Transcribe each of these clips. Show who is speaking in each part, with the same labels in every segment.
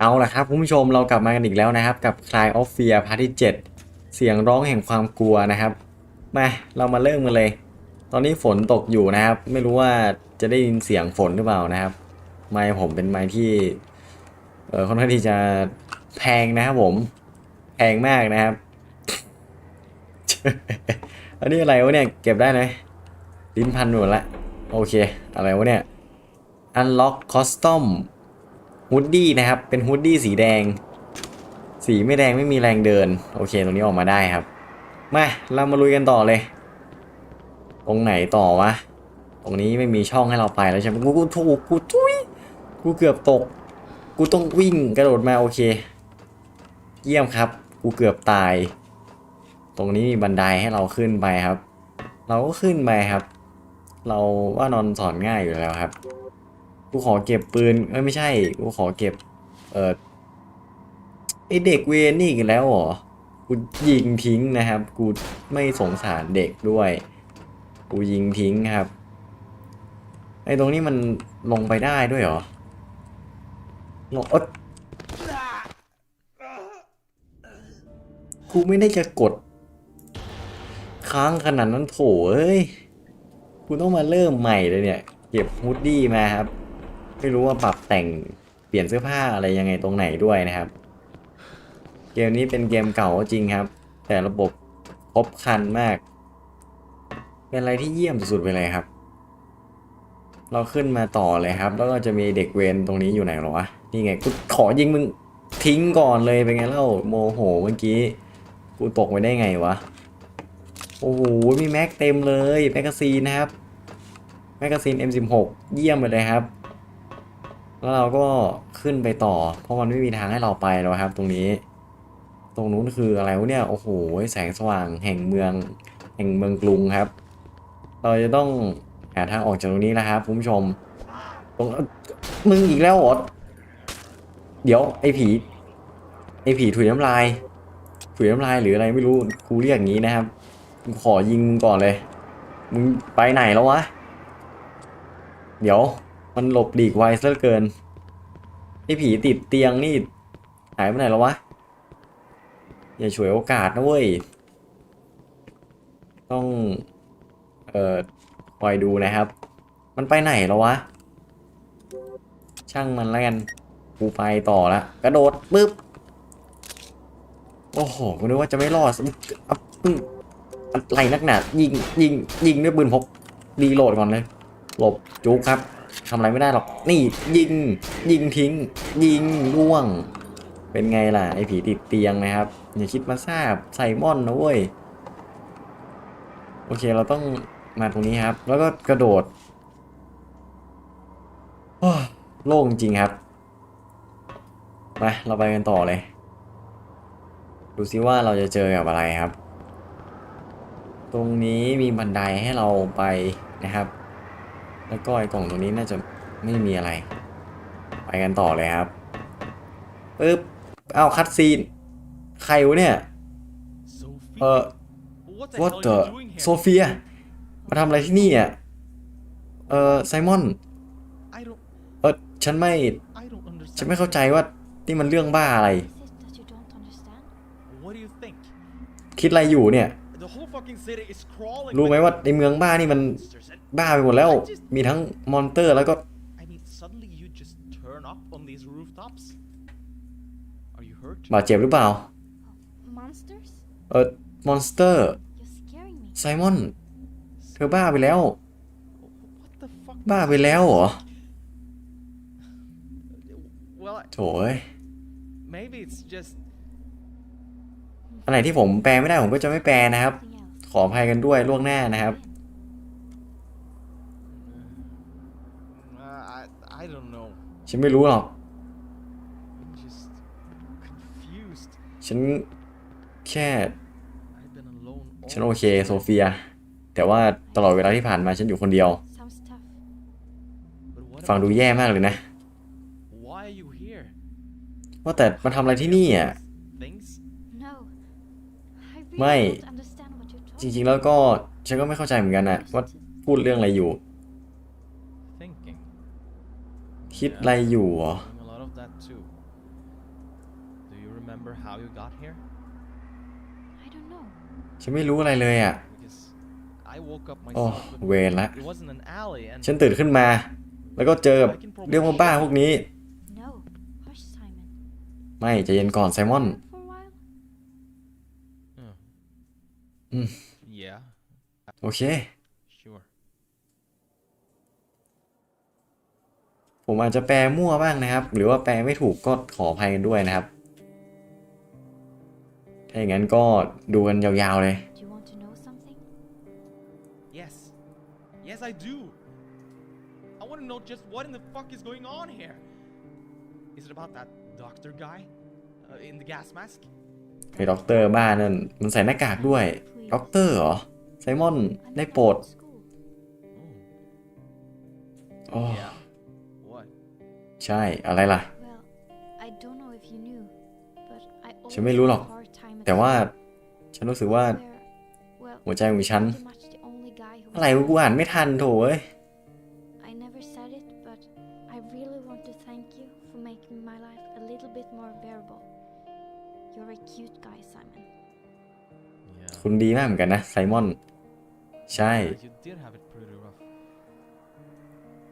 Speaker 1: เอาละครับคุณผู้ชมเรากลับมากันอีกแล้วนะครับ กับ Cry of Fear พาร์ทที่ 7 เสียงร้องแห่งความกลัวนะครับมาเรามาเริ่มกันเลย ตอนนี้ฝนตกอยู่นะครับ ไม่รู้ว่าจะได้ยินเสียงฝนหรือเปล่านะครับ ไมค์ผมเป็นไมค์ที่เออค่อนข้างที่จะแพงนะครับผมแพงมากนะครับ อันนี้อะไรวะเนี่ยเก็บได้ไหมลิ้นพันหมดละโอเค อะไรวะเนี่ย Unlock Custom ฮุดดี้นะครับ เป็นฮุดดี้สีแดง สีไม่แดงไม่มีแรงเดิน โอเค ตรงนี้ออกมาได้ครับ มาเรามาลุยกันต่อเลย ตรงไหนต่อวะ ตรงนี้ไม่มีช่องให้เราไปแล้วใช่ไหมกูกูถูกกูทุยกูเกือบตก กูต้องวิ่งกระโดดมาโอเค เยี่ยมครับ กูเกือบตาย ตรงนี้มีบันไดให้เราขึ้นไปครับ เราก็ขึ้นไปครับ เราว่านอนสอนง่ายอยู่แล้วครับ กูขอเก็บปืนเอ้ยไม่ใช่ กูขอเก็บ เออไอเด็กเวรนี่อีกแล้วเหรอ กูยิงทิ้งนะครับ กูไม่สงสารเด็กด้วย กูยิงทิ้งครับ ไอตรงนี้มันลงไปได้ด้วยเหรอลงเอดกูไม่ได้จะกด ค้างขนาดนั้นโถเอ้ย กูต้องมาเริ่มใหม่เลยเนี่ย เก็บฮูดดี้มาครับ ไม่รู้ว่าปรับแต่งเปลี่ยนเสื้อผ้าอะไรยังไงตรงไหนด้วยนะครับ เกมนี้เป็นเกมเก่าจริงครับ แต่ระบบครบครันมาก เป็นอะไรที่เยี่ยมสุดๆไปเลยครับ เราขึ้นมาต่อเลยครับ แล้วก็จะมีเด็กเวรตรงนี้อยู่ไหนหรอวะนี่ไงกูขอยิงมึงทิ้งก่อนเลยเป็นไงเล่าโมโหเมื่อกี้กูตกไปได้ไงวะโอ้โหมีแม็กเต็มเลยแมกกาซีนนะครับแมกกาซีน M16 เยี่ยมไปเลยครับ แล้วเราก็ขึ้นไปต่อ เพราะมันไม่มีทางให้เราไปแล้วครับ ตรงนี้ ตรงนู้นคืออะไรวะเนี่ย โอ้โห แสงสว่างแห่งเมือง แห่งเมืองกรุงครับ เราจะต้องหาทางออกจากตรงนี้นะครับคุณผู้ชม ตรงมึงอีกแล้วเหรอ เดี๋ยวไอ้ผี ไอ้ผีถุยน้ำลาย ถุยน้ำลายหรืออะไรไม่รู้ กูเรียกอย่างนี้นะครับ ขอยิงมึงก่อนเลย มึงไปไหนแล้ววะ เดี๋ยวมันหลบหลีกไวซะเกิน ไอผีติดเตียงนี่หายไปไหนแล้ววะ อย่าฉวยโอกาสนะเว้ย ต้อง เอ่อคอยดูนะครับ มันไปไหนแล้ววะ ช่างมันแล้วกัน กูไปต่อละ กระโดดปึ๊บ โอ้โหกูนึกว่าจะไม่รอดอึ้งอะไรนักหนายิงยิงยิงด้วยปืนพกรีโหลดก่อนเลย หลบจุกครับ ทำอะไรไม่ได้หรอก นี่ยิง ยิงทิ้ง ยิงล่วง เป็นไงล่ะ ไอ้ผีติดเตียงนะครับ อย่าคิดมาทราบไซมอนนะเว้ย โอเคเราต้องมาตรงนี้ครับ แล้วก็กระโดดโอ้ยโล่งจริงครับ มาเราไปกันต่อเลย ดูซิว่าเราจะเจอกับอะไรครับ ตรงนี้มีบันไดให้เราไปนะครับ แล้วก็ไอ้กล่องตรงนี้น่าจะไม่มีอะไร ไปกันต่อเลยครับปึ๊บเอาคัดซีน ใครวะเนี่ย เออ
Speaker 2: What the
Speaker 1: what
Speaker 2: hell
Speaker 1: the
Speaker 2: are you doing here?
Speaker 1: โซเฟีย มาทำอะไรที่นี่อะเออไซมอน เออฉันไม่ ฉันไม่เข้าใจว่านี่มันเรื่องบ้าอะไร คิดอะไรอยู่เนี่ย รู้ไหมว่าในเมืองบ้านี่มัน บ้าไปหมดแล้ว มีทั้งมอนเตอร์แล้วก็
Speaker 2: I mean suddenly you just turn up on these rooftops? Are you hurt?
Speaker 1: บาดเจ็บหรือเปล่า
Speaker 3: Monsters?
Speaker 1: เออ มอนสเตอร์
Speaker 3: You're scaring me.
Speaker 1: ไซมอน เธอบ้าไปแล้ว
Speaker 2: What the fuck?
Speaker 1: บ้าไปแล้วเหรอ
Speaker 2: Well, I-
Speaker 1: โถเอ้ย
Speaker 2: maybe it's just
Speaker 1: อันไหนที่ผมแปลไม่ได้ผมก็จะไม่แปลนะครับ
Speaker 3: Something else.
Speaker 1: ขออภัยกันด้วยล่วงหน้านะครับ
Speaker 2: uh, I I don't know.
Speaker 1: ฉันไม่รู้หรอก ฉันแค่ ฉันโอเคโซเฟีย แต่ว่าตลอดเวลาที่ผ่านมาฉันอยู่คนเดียว ฟังดูแย่มากเลยนะ ว่าแต่มาทำอะไรที่นี่อะ
Speaker 2: Things?
Speaker 3: No. I really
Speaker 1: Mai.
Speaker 3: don't understand what you're
Speaker 1: จริงๆแล้วก็ฉันก็ไม่เข้าใจเหมือนกันนะว่าพูดเรื่องอะไรอยู่ คิดอะไรอยู่เหรอ
Speaker 2: Doing a lot of that too. Do you remember how you got here?
Speaker 3: I don't know.
Speaker 1: ฉันไม่รู้อะไรเลยอะ
Speaker 2: Because I woke up
Speaker 1: โอ้
Speaker 2: myself, but
Speaker 1: เวรละ
Speaker 2: it wasn't an alley, and
Speaker 1: ฉันตื่นขึ้นมา แล้วก็เจอกับเรื่องบ้าๆพวกนี้
Speaker 3: No. Hush, Simon.
Speaker 1: ไม่ใจเย็นก่อนไซมอน
Speaker 3: Quiet For a while.
Speaker 1: Mm.
Speaker 2: yeah,
Speaker 1: โอเค ผมอาจจะแปลมั่วบ้างนะครับ หรือว่าแปลไม่ถูกก็ขออภัยกันด้วยนะครับ ถ้าอย่างนั้นก็ดูกันยาวๆเลย
Speaker 3: Do you want to know something?
Speaker 2: Yes, yes, I do. I want to know just what in the fuck is going on here. Is it about that doctor guy uh, in the gas mask?
Speaker 1: ไอ้ด็อกเตอร์บ้านั่นมันใส่หน้ากากด้วยด็อกเตอร์เหรอไซมอน
Speaker 3: I'm
Speaker 1: ได้
Speaker 3: back
Speaker 1: โปรด
Speaker 3: at school.
Speaker 1: โอ้
Speaker 2: Yeah. What?
Speaker 1: ใช่ อะไรล่ะ
Speaker 3: Well, I don't know if you knew, but I
Speaker 1: ฉันไม่รู้หรอก
Speaker 3: always had a hard time at
Speaker 1: แต่ว่า
Speaker 3: school
Speaker 1: ฉันรู้สึกว่า
Speaker 3: where, well,
Speaker 1: หัวใจของฉัน
Speaker 3: pretty much the only guy who
Speaker 1: อะไรวะกูอ่านไม่ทันโถเอ้ย
Speaker 3: I never said it, but I really want to thank you for making my life a little bit more bearable. You're a cute guy, Simon.
Speaker 2: Yeah.
Speaker 1: คุณดีมากเหมือนกันนะ ไซมอน ใช่
Speaker 2: Yeah, you did have it pretty rough.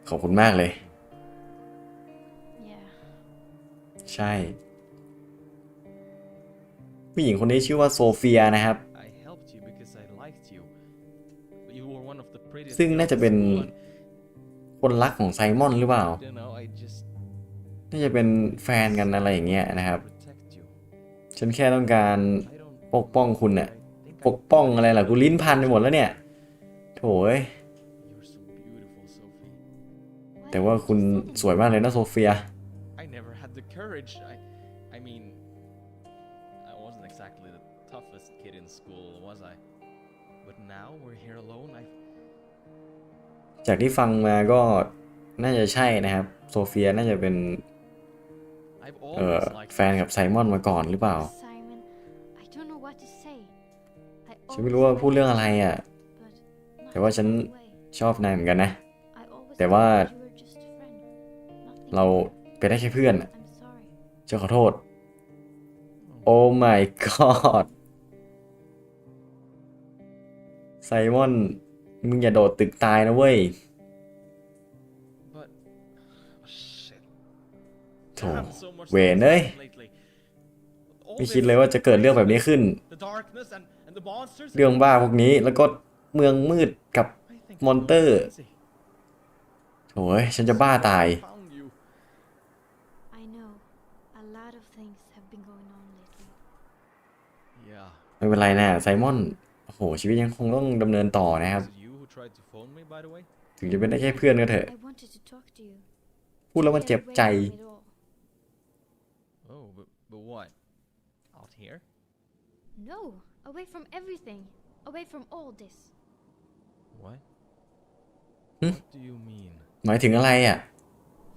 Speaker 1: ขอบคุณมากเลย ใช่ ผู้หญิงคนนี้ชื่อว่าโซเฟียนะครับ
Speaker 2: I helped you because I liked you. You were one of the prettiest
Speaker 1: ซึ่ง
Speaker 2: girls
Speaker 1: น่าจะ
Speaker 2: at
Speaker 1: เป็น
Speaker 2: school, and,
Speaker 1: คนรักของไซมอนหรือเปล่า
Speaker 2: you know, I just
Speaker 1: น่าจะเป็นแฟนกันอะไรอย่างเงี้ยนะครับ
Speaker 2: protect you.
Speaker 1: ฉันแค่ต้องการ
Speaker 2: I don't
Speaker 1: ปกป้องคุณน่ะ
Speaker 2: I think
Speaker 1: ปกป้องอะไรล่ะกูลิ้นพันไปหมดแล้วเนี่ย โถเอ้ย
Speaker 2: You're so beautiful, Sophie.
Speaker 3: Why
Speaker 1: แต่ว่า
Speaker 3: didn't
Speaker 1: คุณ
Speaker 3: you say it?
Speaker 1: สวยมากเลยนะโซเฟีย
Speaker 2: courage. I, I mean, I wasn't exactly the toughest kid in school, was I? But now we're here alone. I,
Speaker 1: จากที่ฟังมาก็น่าจะใช่นะครับโซเฟียน่าจะเป็น
Speaker 2: I've
Speaker 1: เอ่อ
Speaker 2: always liked
Speaker 1: แฟนกับไซมอนมาก่อนหรือเปล่า
Speaker 3: Simon, I don't know what to say. I
Speaker 1: ฉันไม่รู้ว่า
Speaker 3: always
Speaker 1: พูดเรื่องอะไร
Speaker 3: liked you,
Speaker 1: อะ
Speaker 3: but not
Speaker 1: แต่ว่าฉัน
Speaker 3: in that way.
Speaker 1: ชอบนายเหมือนกันนะ
Speaker 3: I always
Speaker 1: แต่ว่า
Speaker 3: thought you were just a friend, nothing
Speaker 1: เรา
Speaker 3: more.
Speaker 1: เป็นได้แค่เพื่อน อะขอโทษ โอ้ my god ไซมอน มึงอย่าโดดตึกตายนะเว้ย
Speaker 2: But shit.
Speaker 1: โถ
Speaker 2: Damn, so much
Speaker 1: เวนเอ้ย ไม่คิดเลยว่าจะเกิดเรื่องแบบนี้ขึ้น
Speaker 2: The darkness and, and the monsters.
Speaker 1: เรื่องบ้าพวกนี้แล้วก็เมืองมืดกับ
Speaker 2: I think
Speaker 1: มอนเตอร์
Speaker 2: I'm crazy.
Speaker 1: โถยฉันจะบ้าตาย
Speaker 2: Found you.
Speaker 3: I know. A lot of things have been going on lately.
Speaker 2: Yeah.
Speaker 1: ไม่เป็นไรนะไซมอนโอ้โหชีวิตยังคงต้องดำเนินต่อนะครับ
Speaker 2: Was it you who tried to phone me, by the way?
Speaker 1: ถึงจะเป็นได้แค่เพื่อนก็เถอะ
Speaker 3: I wanted to talk to you.
Speaker 1: พูดแล้วมันเจ็บ
Speaker 3: Get away
Speaker 1: ใจ
Speaker 3: from it all.
Speaker 2: Oh, but, but what? Out here?
Speaker 3: No, away from everything. Away from all this.
Speaker 2: What?
Speaker 1: Hmm?
Speaker 2: What do you mean?
Speaker 1: หมายถึงอะไรอะ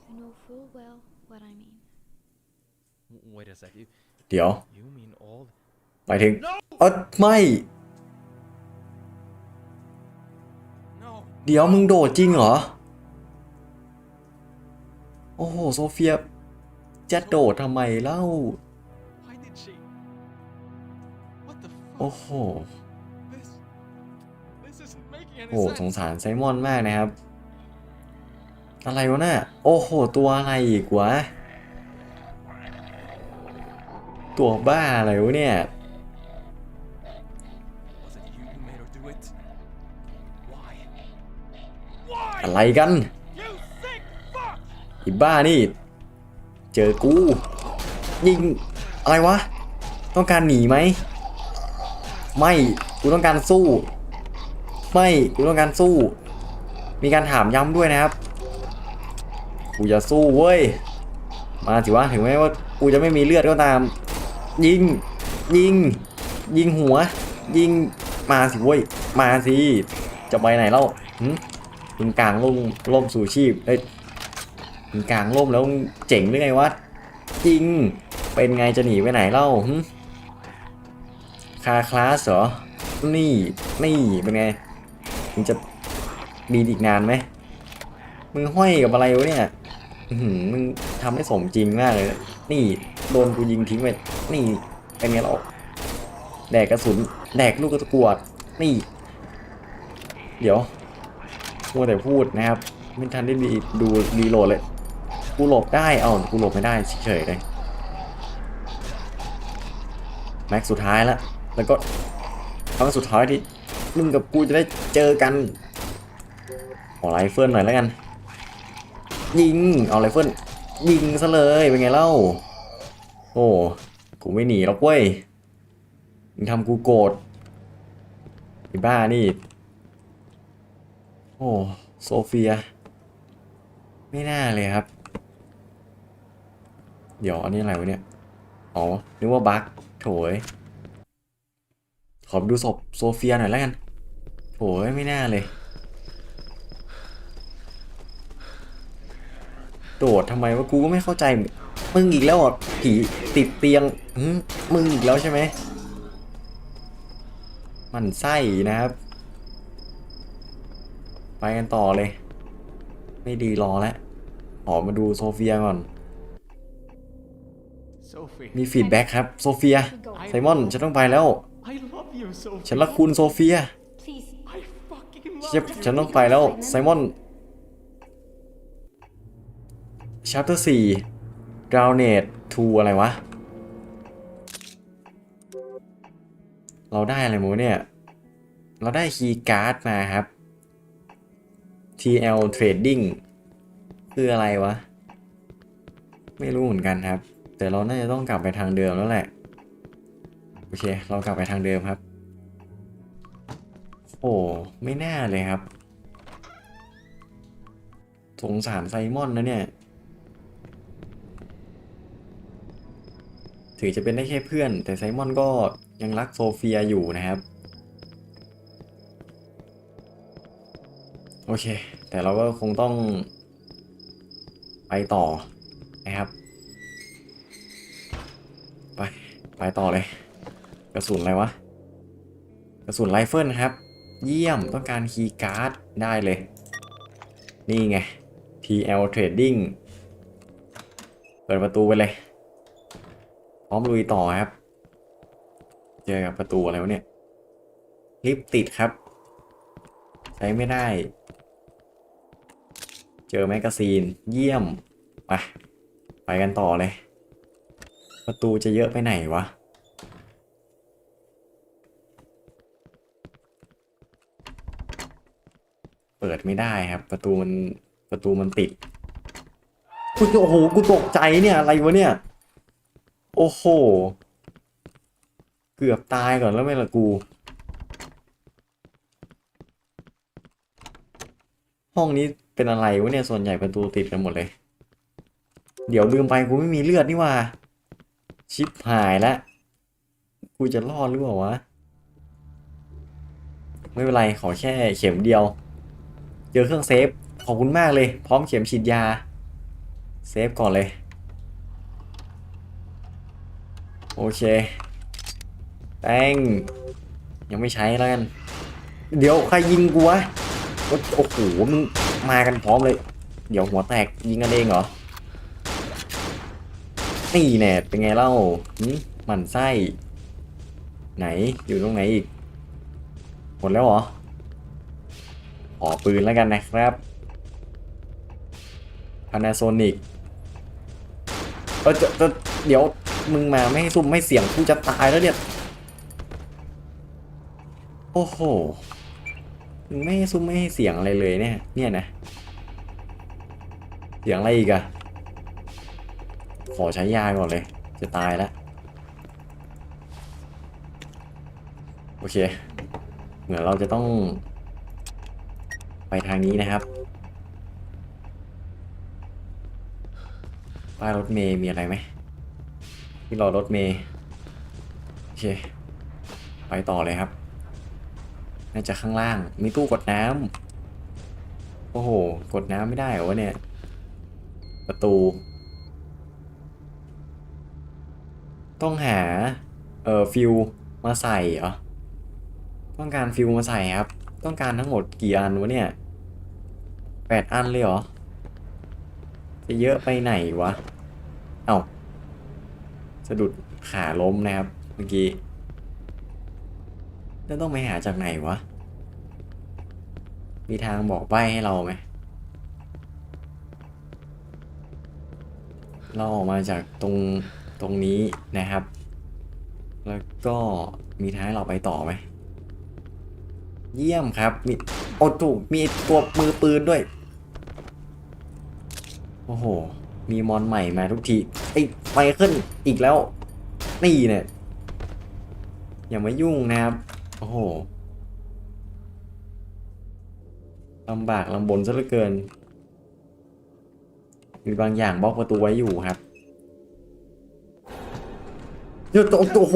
Speaker 3: You know full well what I mean.
Speaker 2: W- Wait a sec. You,
Speaker 1: เดี๋ยว
Speaker 2: you mean all?
Speaker 1: หมายถึง
Speaker 2: No!
Speaker 1: เออไม่
Speaker 2: No!
Speaker 1: เดี๋ยวมึงโดดจริงเหรอ โอ้โห โซเฟีย จะโดดทำไมเล่า
Speaker 2: Why did she? What the fuck?
Speaker 1: โอ้โห
Speaker 2: This. This isn't making any
Speaker 1: โอ้โหสง
Speaker 2: sense.
Speaker 1: สารไซมอนมากนะครับ อะไรวะน่ะ โอ้โห ตัวอะไรอีกวะ ตัวบ้าอะไรวะเนี่ย อะไรกัน
Speaker 2: You sick fuck!
Speaker 1: ไอีบ้านี่ เจอกูยิงอะไรวะ ต้องการหนีไหม ไม่ กูต้องการสู้ ไม่ กูต้องการสู้ มีการถามย้ำด้วยนะครับ กูจะสู้เว้ย มาสิวะ ถึงแม้ว่ากูจะไม่มีเลือดก็ตาม ยิง ยิง ยิงหัว ยิง มาสิเว้ย มาสิ จะไปไหนเล่าหึมึงกลางล่มล่มสู่ชีพเอ้ยมึงกลางร่มแล้วเจ๋งหรือไงวะ จริง เป็นไงจะหนีไปไหนเล่าคาคลาสเหรอ นี่ นี่เป็นไง มึงจะมีอีกนานไหม มึงห้อยกับอะไรวะเนี่ยมึงทำให้สมจริงมากเลย นี่โดนกูยิงทิ้งไป นี่เป็นไงเราแดกกระสุน แดกลูกกระกวด นี่ เดี๋ยวมัวแต่พูดนะครับไม่ทันได้มีดูรีโหลดเลย กูหลบได้เอ้ากูหลบไม่ได้เฉยเลยแม็กซ์สุดท้ายแล้วแล้วก็ครั้งสุดท้ายที่มึงกับกูจะได้เจอกันขอไรเฟิลหน่อยแล้วกัน ยิงเอาไรเฟิลยิงซะเลยเป็นไงเล่า โอ้กูไม่หนีหรอกเว้ยมึงทำกูโกรธไอ้บ้านี่ โอ้โซเฟีย ไม่น่าเลยครับ เดี๋ยวอันนี้อะไรวะเนี่ย อ๋อ นึกว่าบั๊กโถย ขอดูศพโซเฟียหน่อยแล้วกันโถยไม่น่าเลย โดดทำไมวะกูก็ไม่เข้าใจ มึงอีกแล้วอะผีติดเตียงมึงอีกแล้วใช่ไหม มันไส้นะครับ ไปกันต่อเลย ไม่ดีรอแล้วขอมาดูโซเฟียก่อน
Speaker 2: Sophie.
Speaker 1: มีฟีดแบ็กครับ โซเฟีย ไซมอน ฉันต้องไปแล้ว
Speaker 2: I love you, Sophie.
Speaker 1: ฉันรักคุณโซเฟีย
Speaker 3: Please.
Speaker 2: I fucking love
Speaker 1: ฉัน
Speaker 2: you.
Speaker 1: ฉันต้องไปแล้ว ไซมอน chapter 4 grounded to อะไรวะ เราได้อะไรมั้งเนี่ย เราได้คีย์การ์ดมาครับ TL trading คืออะไรวะ ไม่รู้เหมือนกันครับ แต่เราน่าจะต้องกลับไปทางเดิมแล้วแหละ โอเค เรากลับไปทางเดิมครับ โอ้ไม่น่าเลยครับ สงสารไซมอนนะเนี่ย ถึงจะเป็นได้แค่เพื่อน แต่ไซมอนก็ยังรักโซเฟียอยู่นะครับ เค แต่เราก็คงต้อง ไปต่อนะครับ ไป ไปต่อเลย กระสุนอะไรวะ กระสุนไรเฟิลครับ เยี่ยมต้องการคีย์การ์ดได้เลย นี่ไง TL Trading เปิดประตูไปเลย พร้อมลุยต่อครับ เจอกับประตูอะไรวะเนี่ย ลิฟต์ติดครับ ใช้ไม่ได้ เจอแมกกาซีน เยี่ยม ไป ไปกันต่อเลย ประตูจะเยอะไปไหนวะ เปิดไม่ได้ครับ ประตูมันประตูมันติดอุ๊ยโอ้โหกูตกใจเนี่ยอะไรวะเนี่ย โอ้โห เกือบตายก่อนแล้วไม่ละกู ห้องนี้ เป็นอะไรวะเนี่ยส่วนใหญ่ประตูติดกันหมดเลย เดี๋ยวลืมไปกูไม่มีเลือดนี่ว่า ชิปหายแล้วกูจะรอดหรือเปล่าวะ ไม่เป็นไรขอแค่เข็มเดียว เจอเครื่องเซฟ ขอบคุณมากเลย พร้อมเข็มฉีดยา เซฟก่อนเลย โอเคแป้งยังไม่ใช้แล้วกัน เดี๋ยวใครยิงกูวะ โอ้โหมึง มากันพร้อมเลย เดี๋ยวหัวแตกยิงกันเองเหรอ นี่แน่เป็นไงเล่าหมันไส้ ไหนอยู่ตรงไหนอีก หมดแล้วเหรอ ขอปืนแล้วกันนะครับ Panasonic เออจะจะเดี๋ยวมึงมาไม่ให้ซุ่มไม่เสี่ยงกูจะตายแล้วเนี่ย โอ้โห มึงไม่ให้ซุ่มไม่ให้เสียงอะไรเลยเนี่ย เนี่ยนะ เสียงอะไรอีกอะขอใช้ยาก่อนเลย จะตายแล้ว โอเค เหมือนเราจะต้อง ไปทางนี้นะครับ ป้ายรถเมย์มีอะไรไหมที่รอรถเมย์โอเค ไปต่อเลยครับ น่าจะข้างล่าง มีตู้กดน้ำโอ้โห กดน้ำไม่ได้เหรอวะเนี่ย ประตู ต้องหา เอ่อ ฟิวมาใส่เหรอ ต้องการฟิวมาใส่ครับ ต้องการทั้งหมดกี่อันวะเนี่ยแปดอันเลยเหรอ จะเยอะไปไหนวะ เอ้าสะดุดขาล้มนะครับ เมื่อกี้ แล้วต้องไปหาจากไหนวะ มีทางบอกใบ้ให้เราไหม เราออกมาจากตรงตรงนี้นะครับ แล้วก็มีทางให้เราไปต่อไหม เยี่ยมครับ มีโอ้ถูกมีตัวมือปืนด้วย โอ้โห มีมอนใหม่มาทุกที ไอ้ไปขึ้นอีกแล้ว นี่เนี่ย อย่ามายุ่งนะครับ โอ้โห ลำบากลำบนซะเหลือเกิน มีบางอย่างบล็อกประตูไว้อยู่ครับเดี๋ยวตัวตัวโอ้โห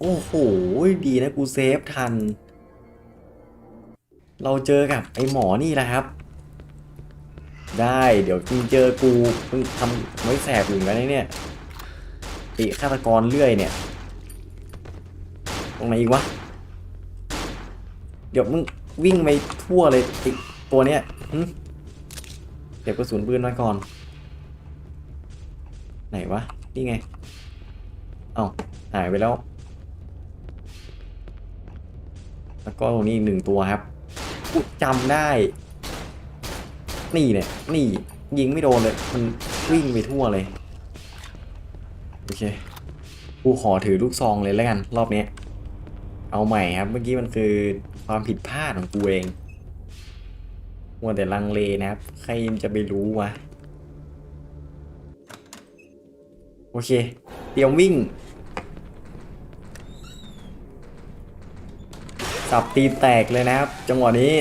Speaker 1: โอ้โห ดีนะกูเซฟทัน เราเจอกับไอ้หมอนี่แหละครับ ได้เดี๋ยวมึงเจอกูมึงทำไว้แสบอยู่กันนะเนี่ยไอ้ฆาตกรเลื่อยเนี่ย ตรงไหนอีกวะ เดี๋ยวมึงวิ่งไปทั่วเลยไอ้ตัวเนี้ยเก็บกระสุนปืนมาก่อน ไหนวะ นี่ไง เอ้าหายไปแล้ว แล้วก็ตรงนี้หนึ่งตัวครับจำได้ นี่เนี่ย นี่ ยิงไม่โดนเลย มันวิ่งไปทั่วเลย โอเค กูขอถือลูกซองเลยแล้วกัน รอบนี้ เอาใหม่ครับ เมื่อกี้มันคือ ความผิดพลาดของกูเองมัวแต่ลังเลนะครับ ใครจะไปรู้วะ โอเค เตรียมวิ่ง สับตีแตกเลยนะครับ จังหวะนี้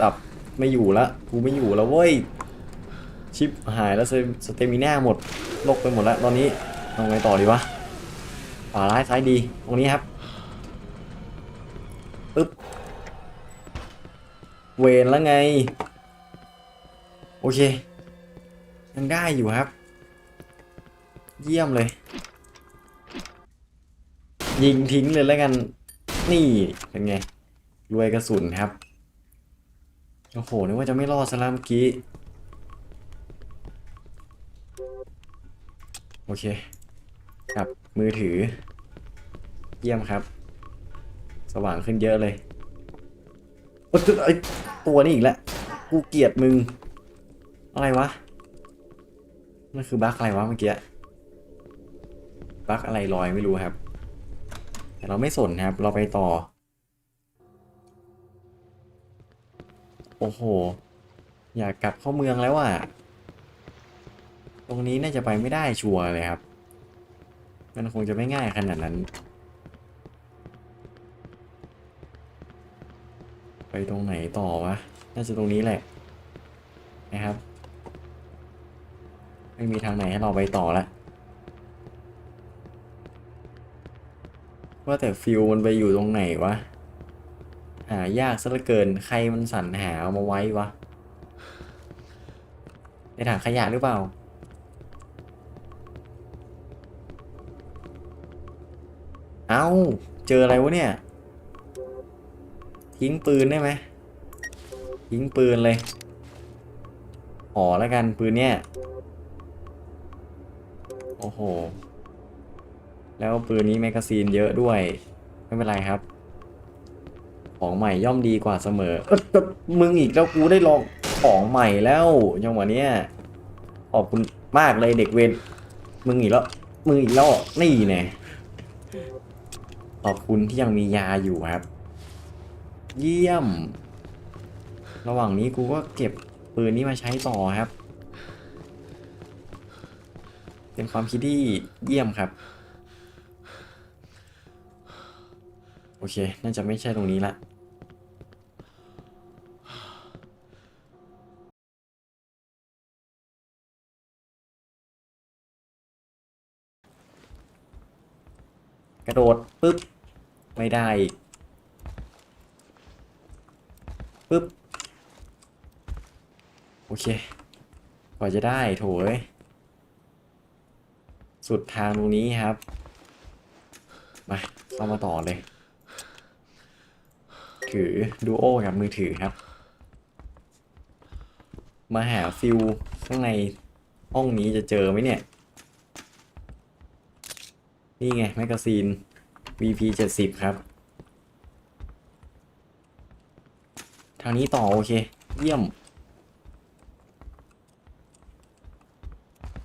Speaker 1: สับไม่อยู่ละกูไม่อยู่แล้วเว้ย ชิปหายแล้วสเตมิน่าหมดลกไปหมดแล้วตอนนี้เอาไงต่อดีวะขวาร้ายซ้ายดี ตรงนี้ครับ เวนแล้วไง โอเค ยังได้อยู่ครับ เยี่ยมเลย ยิงทิ้งเลยแล้วกัน นี่เป็นไง รวยกระสุนครับ โอ้โห นึกว่าจะไม่รอดซะแล้วเมื่อกี้ โอเคกับมือถือ เยี่ยมครับ สว่างขึ้นเยอะเลย โอ๊ยไอตัวนี้อีกแล้ว กูเกลียดมึง อะไรวะมันคือบั๊กอะไรวะเมื่อกี้บั๊กอะไรลอยไม่รู้ครับ แต่เราไม่สนครับ เราไปต่อ โอ้โห อยากกลับเข้าเมืองแล้วอะ ตรงนี้น่าจะไปไม่ได้ชัวร์เลยครับ มันคงจะไม่ง่ายขนาดนั้น ไปตรงไหนต่อวะ น่าจะตรงนี้แหละ นะครับ ไม่มีทางไหนให้เราไปต่อละ ว่าแต่ฟิลมันไปอยู่ตรงไหนวะ หายากซะเหลือเกิน ใครมันสรรหาเอามาไว้วะ ในถังขยะหรือเปล่าเอ้า เจออะไรวะเนี่ย ทิ้งปืนได้ไหมทิ้งปืนเลยขอแล้วกันปืนเนี่ยโอ้โห แล้วปืนนี้แมกกาซีนเยอะด้วย ไม่เป็นไรครับ ของใหม่ย่อมดีกว่าเสมอเออมึงอีกแล้วกูได้ลองของใหม่แล้วจังหวะเนี้ยขอบคุณมากเลยเด็กเวนมึงอีกแล้วมึงอีกแล้วนี่แน่ขอบคุณที่ยังมียาอยู่ครับ เยี่ยม ระหว่างนี้กูก็เก็บปืนนี้มาใช้ต่อครับ เป็นความคิดที่เยี่ยมครับ โอเค น่าจะไม่ใช่ตรงนี้ละกระโดด ปึ๊บ ไม่ได้อีก ปึ๊บ โอเคกว่าจะได้โถยสุดทางตรงนี้ครับ มาเข้ามาต่อเลย ถือดูโอกับมือถือครับ มาหาฟิลข้างในห้องนี้จะเจอไหมเนี่ย นี่ไง แมกกาซีน VP 70 ครับ ทางนี้ต่อโอเค เยี่ยม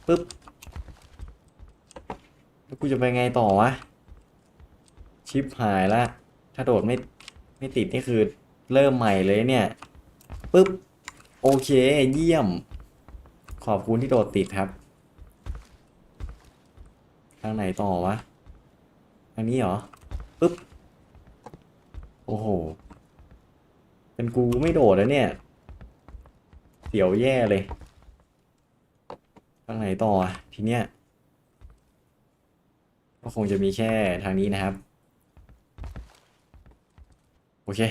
Speaker 1: ปึ๊บแล้วกูจะไปไงต่อวะ ชิปหายละ ถ้าโดดไม่ไม่ติดนี่คือเริ่มใหม่เลยเนี่ยปึ๊บโอเค เยี่ยม ขอบคุณที่โดดติดครับ ทางไหนต่อวะ ทางนี้เหรอปึ๊บ โอ้โห เป็นกูไม่โดดแล้วเนี่ย เสียวแย่เลยทางไหนต่อทีเนี้ยก็คงจะมีแค่ทางนี้นะครับ โอเค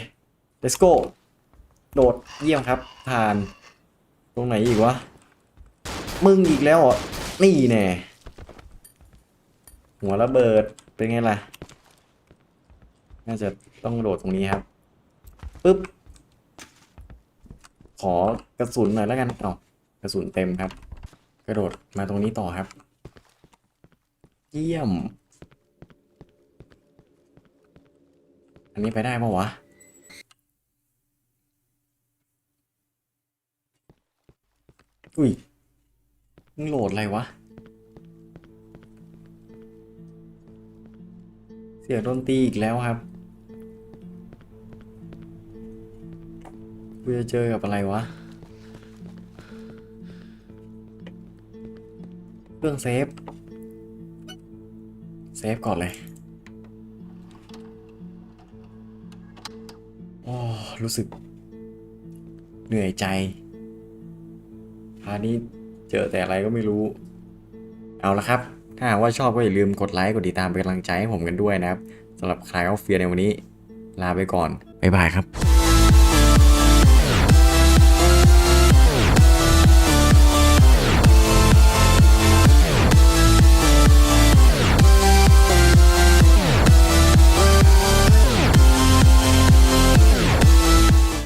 Speaker 1: let's go โดดเยี่ยมครับ ผ่าน ตรงไหนอีกวะ มึงอีกแล้วเหรอนี่แน่หัวระเบิดเป็นไงล่ะ น่าจะต้องโดดตรงนี้ครับปึ๊บ ขอกระสุนหน่อยแล้วกันเอากระสุนเต็มครับ กระโดดมาตรงนี้ต่อครับ เยี่ยม อันนี้ไปได้ปะวะอุ้ยมึงโหลดอะไรวะ เสียงดนตรีอีกแล้วครับ กูจะเจอกับอะไรวะ เครื่องเซฟ เซฟก่อนเลย โอ้ รู้สึก เหนื่อยใจพาร์ทนี้เจอแต่อะไรก็ไม่รู้ เอาละครับ ถ้าหากว่าชอบก็อย่าลืมกดไลค์ กดติดตามเป็นกำลังใจให้ผมกันด้วยนะครับสำหรับคลายออฟเฟียในวันนี้ ลาไปก่อน บ๊ายบายครับ